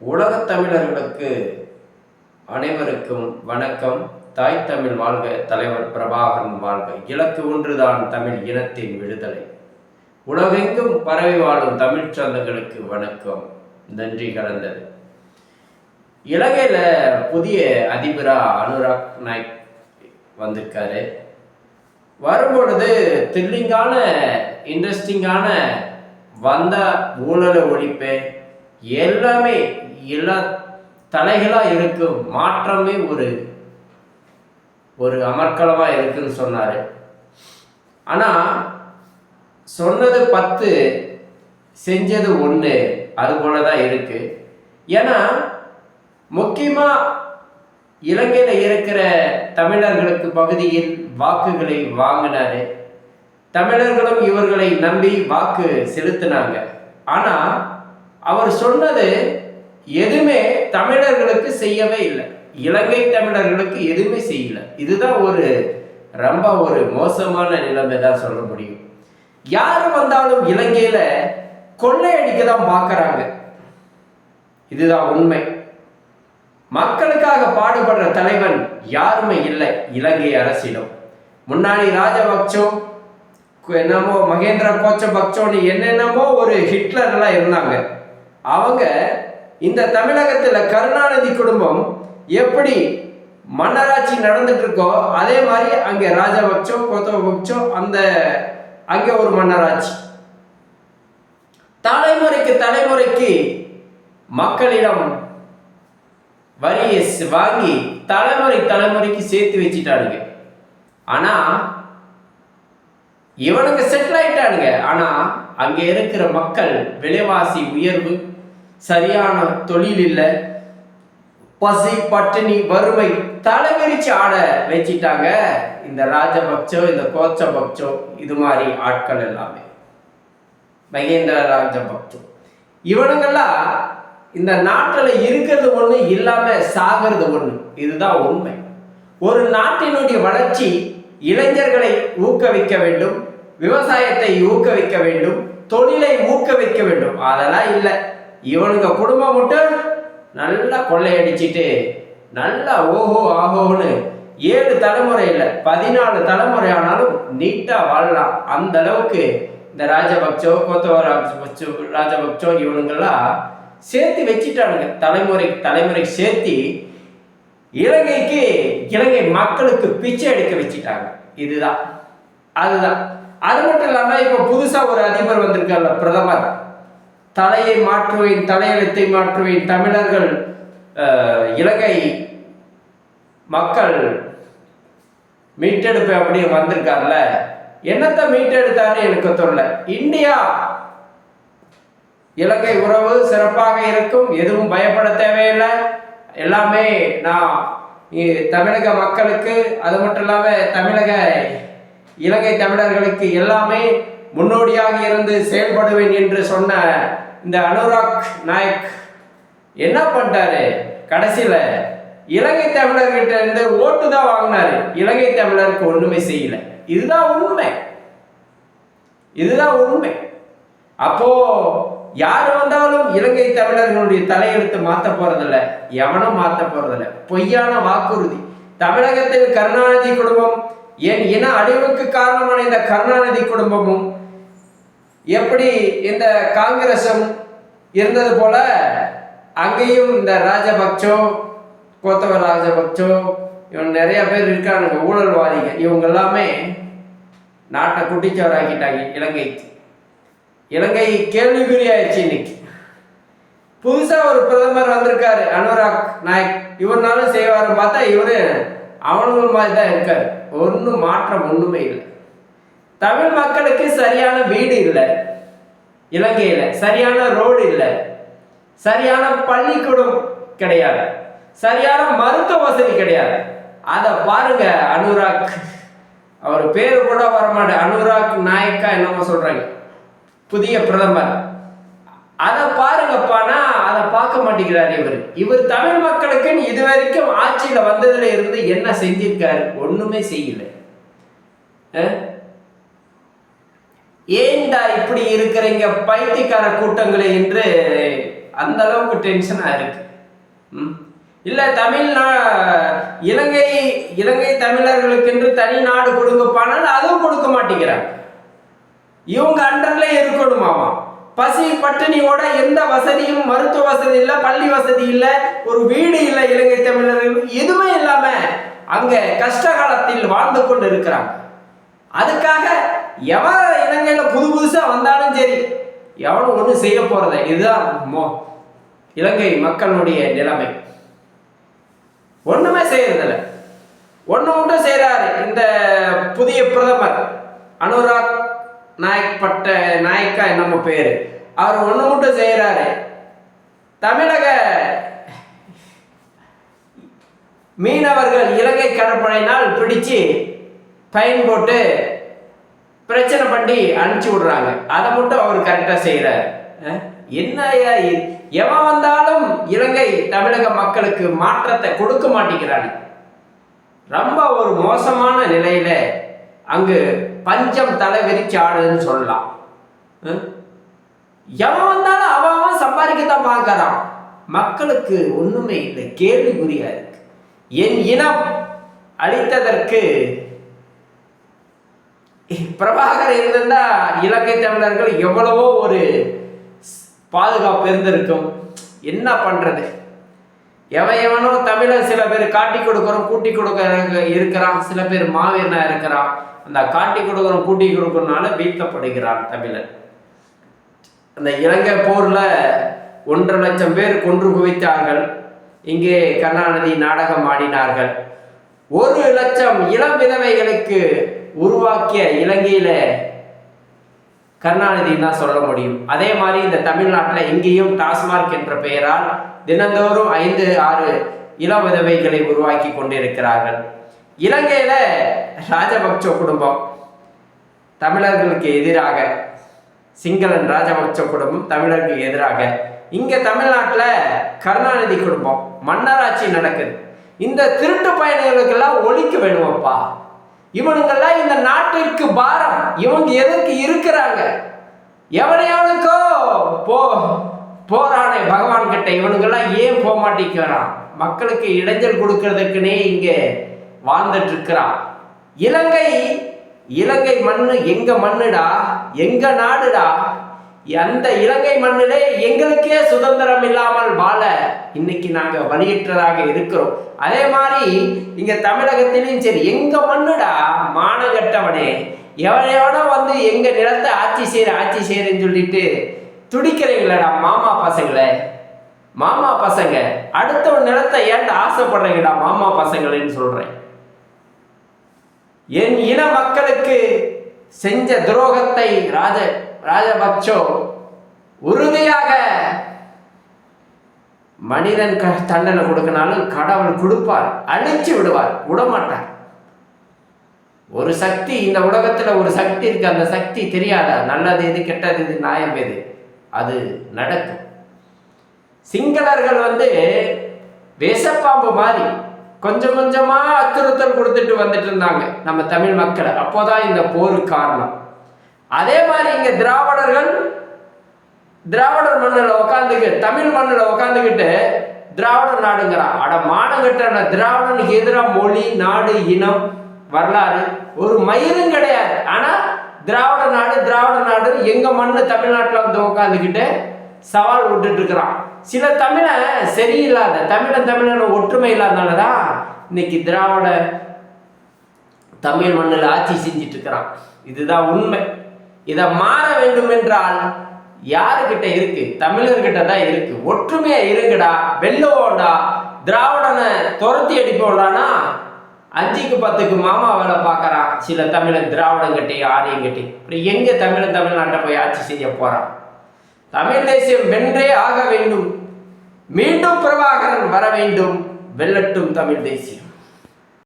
உலகத் தமிழர்களுக்கு அனைவருக்கும் வணக்கம். தாய் தமிழ் வாழ்க தலைவர் பிரபாகரன் வாழ்க. இலக்கு ஒன்றுதான் தமிழ் இனத்தின் விடுதலை. உலகெங்கும் பரவி வாழும் தமிழ் சொந்தங்களுக்கு வணக்கம். நன்றி கலந்தது. இலங்கையில் புதிய அதிபரா அனுராக் நாயக் வந்திருக்காரு. வரும்பொழுது த்ரில்லிங்கான இன்ட்ரெஸ்டிங்கான வந்த ஊழலை ஒழிப்பு எல்லாமே எல்லா தலைகளாக இருக்கும் மாற்றமே ஒரு ஒரு அமர்க்கலமாக இருக்குன்னு சொன்னார். ஆனால் சொன்னது பத்து செஞ்சது ஒன்று அது போல தான் இருக்குது ஏன்னா முக்கியமாக இலங்கையில் இருக்கிற தமிழர்களுக்கு பகுதியில் வாக்குகளை வாங்கினாரு. தமிழர்களும் இவர்களை நம்பி வாக்கு செலுத்தினாங்க. ஆனால் அவர் சொன்னது எதுவுமே தமிழர்களுக்கு செய்யவே இல்லை. இலங்கை தமிழர்களுக்கு எதுவுமே செய்யல. இதுதான் ஒரு ரொம்ப ஒரு மோசமான நிலைமை தான் சொல்ல முடியும். யார் வந்தாலும் இலங்கையில கொள்ளையடிக்க தான் பார்க்கறாங்க. இதுதான் உண்மை. மக்களுக்காக பாடுபடுற தலைவன் யாருமே இல்லை இலங்கை அரசிடம். முன்னாடி ராஜபக்சோ என்னமோ மகேந்திர கோச்சபக்சோன்னு என்னென்னமோ ஒரு ஹிட்லர்லாம் இருந்தாங்க. அவங்க இந்த தமிழகத்தில் கருணாநிதி குடும்பம் எப்படி மன்னராட்சி நடந்துட்டு இருக்கோ அதே மாதிரி அங்கே ராஜபக்சோ கோத்தபக்சோ அந்த அங்கே ஒரு மன்னராட்சி. தலைமுறைக்கு தலைமுறைக்கு மக்களிடம் வரியை வாங்கி தலைமுறை தலைமுறைக்கு சேர்த்து வச்சிட்டானுங்க. ஆனா இவனுக்கு செட்டில் ஆயிட்டானுங்க. ஆனா அங்கே இருக்கிற மக்கள் விலைவாசி உயர்வு சரியான தொழில் இல்லை. பசி பட்டினி வறுமை தலைவிரிச்சு ஆட வச்சிட்டாங்க. இந்த ராஜபக்சோ இந்த கோச்சபக்சோ இது மாதிரி ஆட்கள் எல்லாமே. மகேந்திர ராஜபக்சோ. இவனுங்கெல்லாம் இந்த நாட்டில் இருக்கிறது ஒன்று இல்லாம சாகிறது ஒன்று இதுதான் உண்மை. ஒரு நாட்டினுடைய வளர்ச்சி இளைஞர்களை ஊக்குவிக்க வேண்டும் விவசாயத்தை ஊக்குவிக்க வேண்டும் தொழிலை ஊக்குவிக்க வேண்டும். அதெல்லாம் இல்லை. இவனுங்க குடும்பம் மட்டும் நல்லா கொள்ளையடிச்சிட்டு நல்லா ஓஹோ ஆஹோன்னு ஏழு தலைமுறை இல்லை பதினாலு தலைமுறை ஆனாலும் நீட்டாக வாழலாம். அந்த அளவுக்கு இந்த ராஜபக்சோ கோத்தவ ராஜபக்சோ ராஜபக்சோ இவனுங்கெல்லாம் சேர்த்து வச்சிட்டானுங்க. தலைமுறை தலைமுறை சேர்த்து இலங்கைக்கு இலங்கை மக்களுக்கு பிச்சை எடுக்க வச்சிட்டாங்க. இதுதான். அதுதான். அது மட்டும் இல்லாமல் இப்போ புதுசாக ஒரு அதிபர் வந்திருக்கார்ல பிரதமர். தலையை மாற்றுவேன் தலையெழுத்தை மாற்றுவேன். தமிழர்கள் இலங்கை மக்கள் மீட்டெடுப்பு அப்படி வந்திருக்கார்ல என்னத்தை மீட்டெடுத்தாரு எனக்கு தெரியல. இந்தியா இலங்கை உறவு சிறப்பாக இருக்கும் எதுவும் பயப்பட தேவையில்லை. எல்லாமே நான் தமிழக மக்களுக்கு அது மட்டும் இல்லாமல் தமிழக இலங்கை தமிழர்களுக்கு எல்லாமே முன்னோடியாக இருந்து செயல்படுவேன் என்று சொன்ன இந்த அனுராக் நாயக் என்ன பண்ணிட்டாரு? கடைசியில் இலங்கை தமிழர்கிட்ட இருந்து ஓட்டு தான் வாங்கினாரு. இலங்கை தமிழருக்கு ஒண்ணுமே செய்யல. இதுதான் உண்மை. இதுதான் உண்மை. அப்போ யார் வந்தாலும் இலங்கை தமிழர்களுடைய தலையெழுத்து மாத்த போறதில்ல. எவனும் மாத்த போறதில்ல. பொய்யான வாக்குறுதி. தமிழகத்தில் கருணாநிதி குடும்பம் என் இன அழிவுக்கு காரணமான இந்த கருணாநிதி குடும்பமும் எப்படி இந்த காங்கிரசும் இருந்தது போல அங்கேயும் இந்த ராஜபக்சோ கோத்தவ ராஜபக்சோ இவன் நிறைய பேர் இருக்கானுங்க ஊழல்வாதிகள். இவங்க எல்லாமே நாட்டை குட்டிச்சவராக்கிட்டாங்க இலங்கைக்கு. இலங்கை கேள்விக்குறியாயிடுச்சு இன்னைக்கு. புதுசா ஒரு பிரதமர் வந்திருக்காரு அனுராக் நாயக். இவர்னாலும் செய்வாரு பார்த்தா இவரு அவனுங்க மாதிரி தான் இருக்காரு. ஒன்றும் மாற்றம் ஒண்ணுமே இல்லை. தமிழ் மக்களுக்கு சரியான வீடு இல்லை. இலங்கையில. சரியான ரோடு இல்லை. சரியான பள்ளிக்கூடம் கிடையாது. சரியான மருத்துவ வசதி கிடையாது. அதை பாருங்க அனுராக். அவர் பேரு கூட வரமாட்டேன். அனுராக் நாயக்கா என்னமோ சொல்றாங்க. புதிய பிரதமர். அதை பாருங்கப்பானா அதை பார்க்க மாட்டேங்கிறார் இவர். இவர் தமிழ் மக்களுக்குன்னு இது வரைக்கும் ஆட்சியில வந்ததுல இருந்து என்ன செஞ்சிருக்காரு ஒண்ணுமே செய்யல. ஏண்டா இப்படி இருக்கிறீங்க? பைத்தியக்கார கூட்டங்களே என்று அந்த அளவுக்கு டென்ஷனாக இருக்கு. ம்? இல்லை தமிழ்நா இலங்கை இலங்கை தமிழர்களுக்கென்று தனி நாடு கொடுங்கப்பானால் அதுவும் கொடுக்க மாட்டேங்கிறாங்க இவங்க அண்டர்ல இருக்கணுமாமா பசி பட்டினியோட எந்த வசதியும் மருத்துவ வசதி இல்லை பள்ளி வசதி இல்லை ஒரு வீடு இல்லை இலங்கை தமிழர்கள் எதுவுமே இல்லாம அங்க கஷ்ட காலத்தில் வாழ்ந்து கொண்டு இருக்கிறாங்க. அதுக்காக எவன் இலங்கையில புது புதுசா வந்தாலும் சரி எவனும் ஒன்றும் செய்ய போறத இதுதான் மோ இலங்கை மக்களுடைய நிலைமை. ஒண்ணுமே செய்யறதில்ல. ஒண்ணு மட்டும் செய்யறாரு இந்த புதிய பிரதமர் அனுராக் நாயக் பட்ட நாயக்கா நம்ம பேரு. அவர் ஒண்ணு மட்டும் செய்யறாரு தமிழக மீனவர்கள் இலங்கை கடற்படையினால் பிடிச்சு பயன்போட்டு பிரச்சனை பண்ணி அனுப்பிச்சு விடுறாங்க. அதை மட்டும் அவர் கரெக்டாக செய்கிறார் என்ன எவன் வந்தாலும் இலங்கை தமிழக மக்களுக்கு மாற்றத்தை கொடுக்க மாட்டேங்கிறாங்க ரொம்ப ஒரு மோசமான நிலையில அங்கு பஞ்சம் தலை விரிச்சு ஆடுதுன்னு சொல்லலாம். எவன் வந்தாலும் அவன் அவன் சம்பாதிக்கத்தான் பார்க்கறான். மக்களுக்கு ஒண்ணுமே இல்லை. கேள்விக்குறியா இருக்கு. என் இனம் அழித்ததற்கு பிரபாகர் இருந்திருந்தா இலங்கை தமிழர்கள் எவ்வளவோ ஒரு பாதுகாப்பு இருந்திருக்கும். என்ன பண்றது? எவன் எவனோ தமிழர் சில பேர் காட்டி கொடுக்குறோம் கூட்டி கொடுக்க இருக்கிறான். சில பேர் மாவீரனா இருக்கிறான். அந்த காட்டி கொடுக்குறோம் கூட்டி கொடுக்கறனால வீழ்த்தப்படுகிறான் தமிழர். அந்த இலங்கை போர்ல ஒன்றரை லட்சம் பேர் கொன்று குவித்தார்கள். இங்கே கருணாநிதி நாடகம் ஆடினார்கள். ஒரு லட்சம் இளம் விதவைகளுக்கு உருவாக்கிய இலங்கையில கருணாநிதின்னு தான் சொல்ல முடியும். அதே மாதிரி இந்த தமிழ்நாட்டில் இங்கேயும் டாஸ்மார்க் என்ற பெயரால் தினந்தோறும் ஐந்து ஆறு இளம் விதவைகளை உருவாக்கி கொண்டிருக்கிறார்கள். இலங்கையில ராஜபக்ச குடும்பம் தமிழர்களுக்கு எதிராக சிங்களன் ராஜபக்ச குடும்பம் தமிழருக்கு எதிராக. இங்க தமிழ்நாட்டில் கருணாநிதி குடும்பம் மன்னராட்சி நடக்குது. இந்த திருட்டு பயணிகளுக்கெல்லாம் ஒழிக்க வேணுமப்பா? இவனுங்கெல்லாம் இந்த நாட்டிற்கு பாரம். இவங்க எதுக்கு இருக்கிறாங்க? எவனையானுக்கோ போ போறானே பகவான் கிட்ட. இவனுங்கெல்லாம் ஏன் போக மாட்டேங்கிறான்? மக்களுக்கு இடைஞ்சல் கொடுக்கறதுக்குனே இங்க வாழ்ந்துட்டு இருக்கிறான் இலங்கை இலங்கை மண்ணு எங்க மண்ணுடா? எங்க நாடுடா? அந்த இலங்கை மண்ணிலே எங்களுக்கே சுதந்திரம் இல்லாமல் வாழ இன்னைக்கு நாங்க வழியற்றதாக இருக்கிறோம். அதே மாதிரி இங்க தமிழகத்திலையும் சரி எங்க மண்ணுடா மானகட்டவனே எவன் எவனோ வந்து எங்க நிலத்தை ஆட்சி செய்யற ஆட்சி செய்யறேன்னு சொல்லிட்டு துடிக்கிறீங்களடா மாமா பசங்களே. மாமா பசங்க அடுத்த ஒரு நிலத்தை ஏன்டா ஆசைப்படுறீங்கடா மாமா பசங்களேன்னு சொல்றேன். என் இன மக்களுக்கு செஞ்ச துரோகத்தை ராஜ ராஜபக்சோ உறுதியாக மனிதன் க தண்டனை கொடுக்கனாலும் கடவுள் கொடுப்பார் அழிச்சு விடுவார் விடமாட்டார். ஒரு சக்தி இந்த உலகத்துல ஒரு சக்தி இருக்கு அந்த சக்தி தெரியாதா? நல்லது எது கெட்டது எது நியாயம் எது? அது நடக்கும். சிங்களர்கள் வந்து விஷப்பாம்பு மாதிரி கொஞ்சம் கொஞ்சமா அச்சுறுத்தல் கொடுத்துட்டு வந்துட்டு இருந்தாங்க நம்ம தமிழ் மக்களை. அப்போதான் இந்த போருக்கு காரணம். அதே மாதிரி இங்க திராவிடர்கள் திராவிடர் மண்ணில் உட்காந்துக்கு தமிழ் மண்ணில் உட்காந்துக்கிட்டு திராவிட நாடுங்கிறான் அட மானங்கட்ட திராவிடனுக்கு எதிராக மொழி நாடு இனம் வரலாறு ஒரு மயிரும் கிடையாது. ஆனா திராவிட நாடு திராவிட நாடு எங்க மண்ணு தமிழ்நாட்டில் வந்து உட்காந்துக்கிட்டு சவால் விட்டுட்டு இருக்கிறான் சில தமிழன் சரியில்லாத தமிழன் தமிழன் ஒற்றுமை இல்லாதனால தான் இன்னைக்கு திராவிட தமிழ் மண்ணில் ஆட்சி செஞ்சிட்டு இருக்கிறான் இதுதான் உண்மை. இதை மாற வேண்டும் என்றால் யாருக்கிட்ட இருக்கு? தமிழர்கிட்ட தான் இருக்கு. ஒற்றுமையா இருங்கடா. வெல்லுவோண்டா திராவிடனை துரத்தி அடிப்போடானா? அஞ்சுக்கு பத்துக்கு மாமா வேலை பார்க்கறான். சில தமிழன் திராவிடங்கிட்டே ஆரியங்கிட்டே அப்புறம் எங்க தமிழன் தமிழ்நாட்டை போய் ஆட்சி செய்ய போறான்? தமிழ் தேசியம் வென்றே ஆக வேண்டும். மீண்டும் பிரபாகரன் வர வேண்டும். வெல்லட்டும் தமிழ் தேசியம்.